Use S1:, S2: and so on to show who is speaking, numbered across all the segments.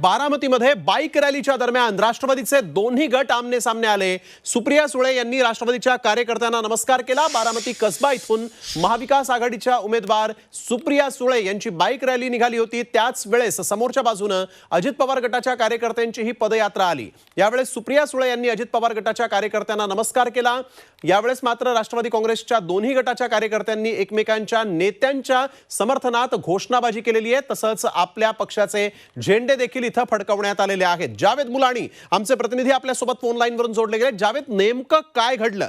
S1: बारामतीमध्ये bike रॅलीच्या दरम्यान राष्ट्रवादीचे दोन्ही गट आमने सामने आले. सुप्रिया सुळे यांनी राष्ट्रवादीच्या कार्यकर्त्यांना नमस्कार केला. बारामती कसबा इथून महाविकास आघाडीच्या उमेदवार सुप्रिया सुळे यांची बाईक रॅली निघाली होती. त्याच वेळेस समोरच्या बाजूनं अजित पवार गटाच्या कार्यकर्त्यांची ही पदयात्रा आली. यावेळेस सुप्रिया सुळे यांनी अजित पवार गटाच्या कार्यकर्त्यांना नमस्कार केला. यावेळेस मात्र राष्ट्रवादी काँग्रेसच्या दोन्ही गटाच्या कार्यकर्त्यांनी एकमेकांच्या नेत्यांच्या समर्थनात घोषणाबाजी केलेली आहे. तसंच आपल्या पक्षाचे झेंडे देखील इथं फडकवण्यात आलेले आहेत. जावेद मुलाणी आमचे प्रतिनिधी आपल्यासोबत फोन लाईनवरून जोडले गेले. जावेद नेमकं काय घडलं?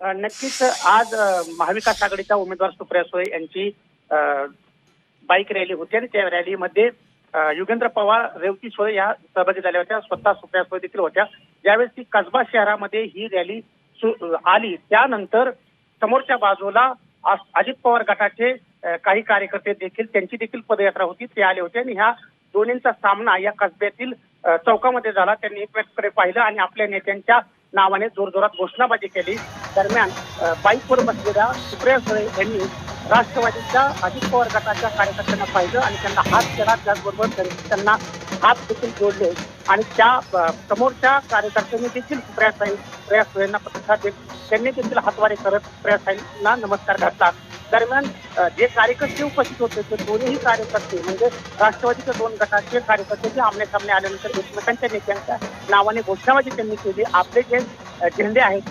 S2: नक्कीच आज महाविकास आघाडीच्या उमेदवार सुप्रिया सुळे यांची बाईक रॅली होती आणि त्या रॅलीमध्ये युगेंद्र पवार रेवती सुळे या सहभागी झाल्या होत्या. स्वतः सुप्रिया सुळे देखील होत्या. ज्यावेळेस ती कसबा शहरामध्ये ही रॅली आली त्यानंतर समोरच्या बाजूला अजित पवार गटाचे काही कार्यकर्ते देखील त्यांची देखील पदयात्रा होती. ते आले होते आणि ह्या दोन्हींचा सामना या कसब्यातील चौकामध्ये झाला. त्यांनी एकमेकांकडे पाहिलं आणि आपल्या नेत्यांच्या नावाने जोरजोरात घोषणाबाजी केली. दरम्यान बाईकवर बसलेल्या सुप्रिया सुळे यांनी राष्ट्रवादीच्या अजित पवार गटाच्या कार्यकर्त्यांना पाहिलं आणि त्यांना हात केला. त्याचबरोबर त्यांनी त्यांना हात देखील जोडले. आणि त्या समोरच्या कार्यकर्त्यांनी देखील सुप्रिया साई सुप्रिया सुळेंना प्रतिसाद देत त्यांनी देखील हातवारे करत सुप्रिया साईंना नमस्कार घातला. दरम्यान जे कार्यकर्ते उपस्थित होते ते दोन्ही कार्यकर्ते म्हणजे राष्ट्रवादीच्या दोन गटाचे कार्यकर्ते जे आमने सामने आल्यानंतर एकमेकांच्या नेत्यांच्या नावाने घोषणाबाजी त्यांनी केली. आपले जे झेंडे आहेत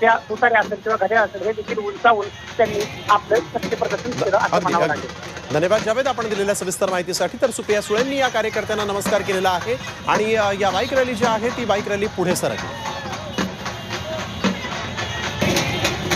S2: त्या तुतारे असेल किंवा घड्याळ असेल हे देखील उंचावून त्यांनी आपलं शक्ती प्रदर्शन केलं असं म्हणावं लागेल.
S1: धन्यवाद जावेद. आपण दिलेल्या सविस्तर माहितीसाठी तर सुप्रिया सुळेंनी या कार्यकर्त्यांना नमस्कार केलेला आहे. आणि या बाईक रॅली जी आहे ती बाईक रॅली पुढे सरकली.